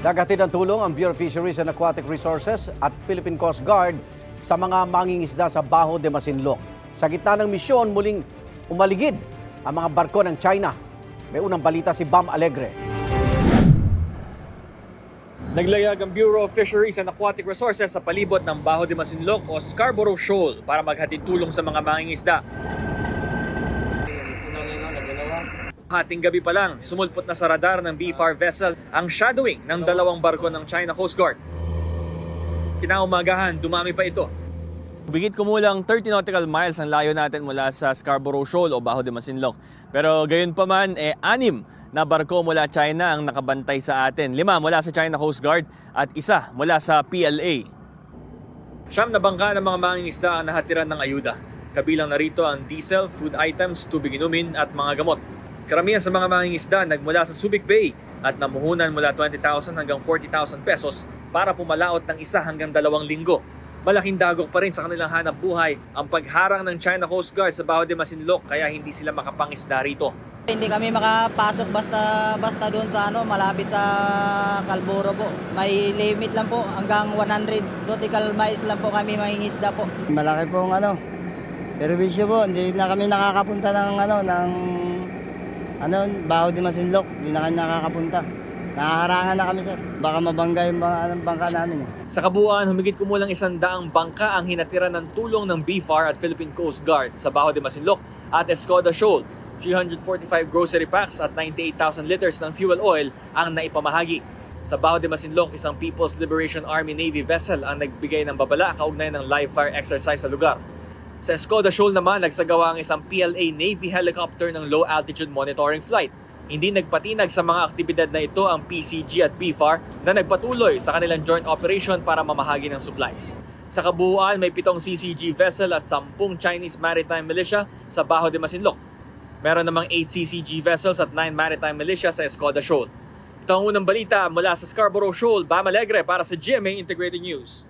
Dagatid ng tulong ang Bureau of Fisheries and Aquatic Resources at Philippine Coast Guard sa mga mangingisda sa Baho de Masinloc. Sa gitna ng misyon, muling umaligid ang mga barko ng China. May unang balita si Bam Alegre. Naglayag ang Bureau of Fisheries and Aquatic Resources sa palibot ng Baho de Masinloc o Scarborough Shoal para maghatid tulong sa mga mangingisda. Hating gabi pa lang, sumulpot na sa radar ng BFAR vessel ang shadowing ng dalawang barko ng China Coast Guard. Kinaumagahan, dumami pa ito. Bigit kumulang 30 nautical miles ang layo natin mula sa Scarborough Shoal o Baho de Masinloc. Pero gayon pa man, eh, anim na barko mula China ang nakabantay sa atin. Lima mula sa China Coast Guard at isa mula sa PLA. Siyam na bangka ng mga mangingisda ang nahatiran ng ayuda. Kabilang narito ang diesel, food items, tubig inumin at mga gamot. Karamihan sa mga mangingisda nagmula sa Subic Bay at namuhunan mula 20,000 hanggang 40,000 pesos para pumalaot ng isa hanggang dalawang linggo. Malaking dagok pa rin sa kanilang hanap buhay ang pagharang ng China Coast Guard sa Baho de Masinloc kaya hindi sila makapangisda rito. Hindi kami makapasok basta basta doon sa ano, malapit sa Calboro po. May limit lang po hanggang 100 nautical miles lang po kami mangingisda po. Malaki pong ano, perwisyo po. Hindi na kami nakakapunta ng ano, ng ano, Baho de Masinloc. Hindi na kami nakakapunta. Nakaharangan na kami sir. Baka mabangga yung mga, anong bangka namin eh. Sa kabuuan, humigit kumulang isang daang bangka ang hinatiran ng tulong ng BFAR at Philippine Coast Guard sa Baho de Masinloc at Escoda Shoal. 345 grocery packs at 98,000 liters ng fuel oil ang naipamahagi. Sa Baho de Masinloc, isang People's Liberation Army Navy vessel ang nagbigay ng babala kaugnay ng live fire exercise sa lugar. Sa Escoda Shoal naman, nagsagawa ang isang PLA Navy helicopter ng low altitude monitoring flight. Hindi nagpatinag sa mga aktibidad na ito ang PCG at BFAR na nagpatuloy sa kanilang joint operation para mamahagi ng supplies. Sa kabuuan, may pitong CCG vessel at sampung Chinese Maritime Militia sa Baho de Masinloc. Meron namang 8 CCG vessels at 9 Maritime Militia sa Escoda Shoal. Ito ang unang balita mula sa Scarborough Shoal, Bam Alegre para sa GMA Integrated News.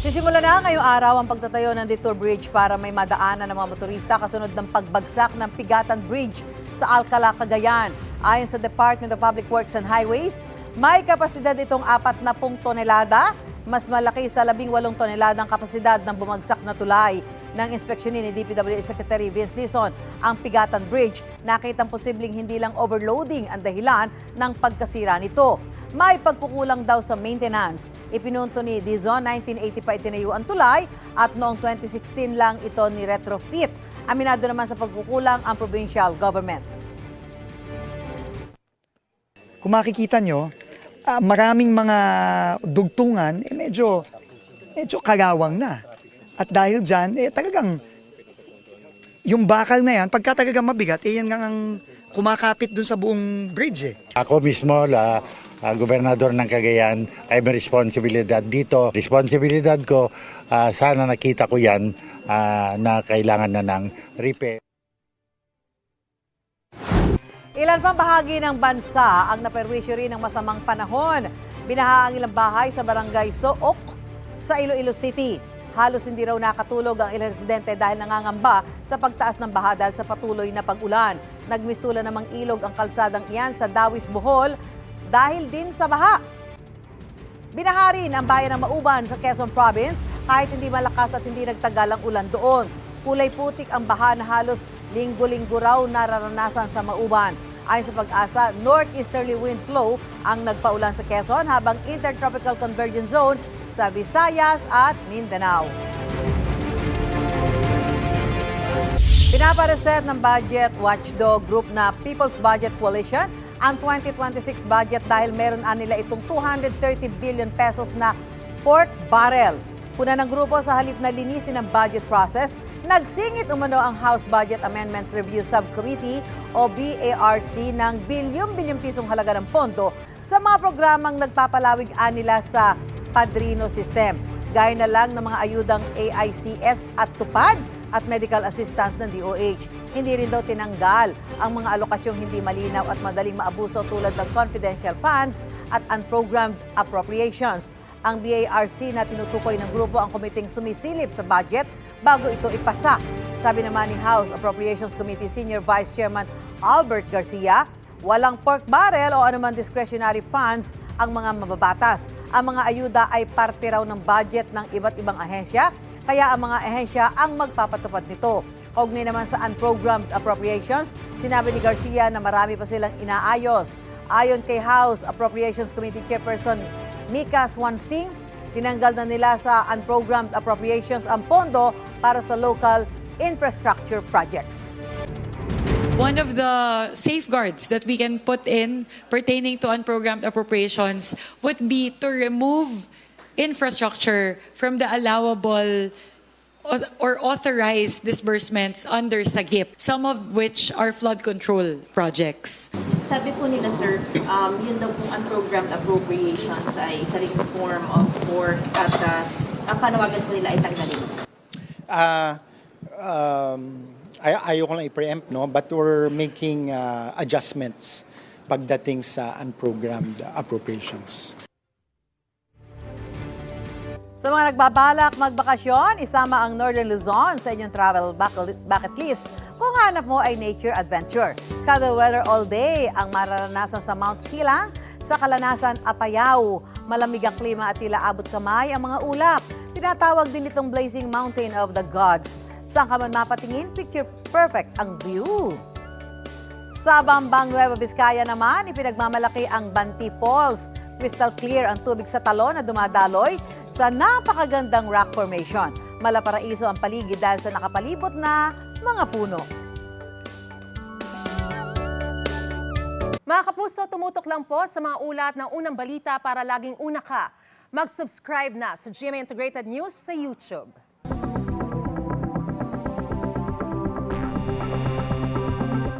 Sisimula na ngayong araw ang pagtatayo ng Detour Bridge para may madaanan ng mga motorista kasunod ng pagbagsak ng Pigatan Bridge sa Alcala, Cagayan. Ayon sa Department of Public Works and Highways, may kapasidad itong 40 tonelada, mas malaki sa 18 toneladang kapasidad ng bumagsak na tulay. Nang inspeksyonin ni DPWH Secretary Vince Dizon ang Pigatan Bridge, nakitang posibleng hindi lang overloading ang dahilan ng pagkasira nito. May pagkukulang daw sa maintenance. Ipinunto ni Dizon 1980 pa itinayo ang tulay at noong 2016 lang ito ni retrofit. Aminado naman sa pagkukulang ang provincial government. kung makikita nyo, ah, maraming mga dugtungan, eh medyo, medyo kalawang na. At dahil dyan, eh talagang, yung bakal na yan, pagka talagang mabigat, eh yan nga ang kumakapit dun sa buong bridge eh. Ako mismo, la, ah, gobernador ng Cagayan, ay may responsibilidad dito. Responsibilidad ko, ah, sana nakita ko yan ah, na kailangan na ng repair. Ilan pang bahagi ng bansa ang naperwisyo rin ng masamang panahon. Binaha ang ilang bahay sa barangay Sook sa Iloilo City. Halos hindi raw nakatulog ang ilang residente dahil nangangamba sa pagtaas ng baha dahil sa patuloy na pag-ulan. Nagmistula namang ilog ang kalsadang iyan sa Dawis, Bohol dahil din sa baha. Binaha rin ang bayan ng Mauban sa Quezon Province kahit hindi malakas at hindi nagtagal ang ulan doon. Kulay putik ang baha na halos linggo-linggo raw nararanasan sa Mauban. Ayon sa pag-asa, northeasterly wind flow ang nagpaulan sa Quezon habang intertropical convergence zone sa Visayas at Mindanao. Pinapareset ng budget watchdog group na People's Budget Coalition ang 2026 budget dahil meron nila itong 230 billion pesos na pork barrel. Puna ng grupo sa halip na linisin ang budget process, nagsingit umano ang House Budget Amendments Review Subcommittee o BARC ng bilyong-bilyong pisong halaga ng pondo sa mga programang nagpapalawig nila sa Padrino System. Gaya na lang ng mga ayudang AICS at tupad at medical assistance ng DOH. Hindi rin daw tinanggal ang mga alokasyong hindi malinaw at madaling maabuso tulad ng confidential funds at unprogrammed appropriations. Ang BARC na tinutukoy ng grupo ang komiting sumisilip sa budget bago ito ipasa. Sabi naman ni House Appropriations Committee Senior Vice Chairman Albert Garcia, walang pork barrel o anumang discretionary funds ang mga mababatas. Ang mga ayuda ay parte raw ng budget ng iba't ibang ahensya, kaya ang mga ahensya ang magpapatupad nito. Kaugnay naman sa unprogrammed appropriations, sinabi ni Garcia na marami pa silang inaayos. Ayon kay House Appropriations Committee Chairperson Mika Swansing, tinanggal na nila sa unprogrammed appropriations ang pondo para sa local infrastructure projects. One of the safeguards that we can put in pertaining to unprogrammed appropriations would be to remove infrastructure from the allowable or authorized disbursements under SAGIP, some of which are flood control projects. Sabi po nila, sir, um, yun daw pong unprogrammed appropriations ay isa ring form of work at uh, ang panawagan po nila ay tanggalin. Ah, um, ay ayoko lang i-preempt, no? But we're making ah, adjustments pagdating sa unprogrammed appropriations. Sa mga nagbabalak magbakasyon, isama ang Northern Luzon sa inyong travel bucket bucket list kung hanap mo ay nature adventure. Kada weather all day ang mararanasan sa Mount Kilang sa kalanasan Apayao. Malamig ang klima at tila abot kamay ang mga ulap. Tinatawag din itong Blazing Mountain of the Gods. Saan ka man mapatingin, picture perfect ang view. Sa Bambang Nueva Vizcaya naman, ipinagmamalaki ang Banti Falls. Crystal clear ang tubig sa talon na dumadaloy sa napakagandang rock formation. Malaparaiso ang paligid dahil sa nakapalibot na mga puno. Mga kapuso, tumutok lang po sa mga ulat ng unang balita para laging una ka. Mag-subscribe na sa GMA Integrated News sa YouTube.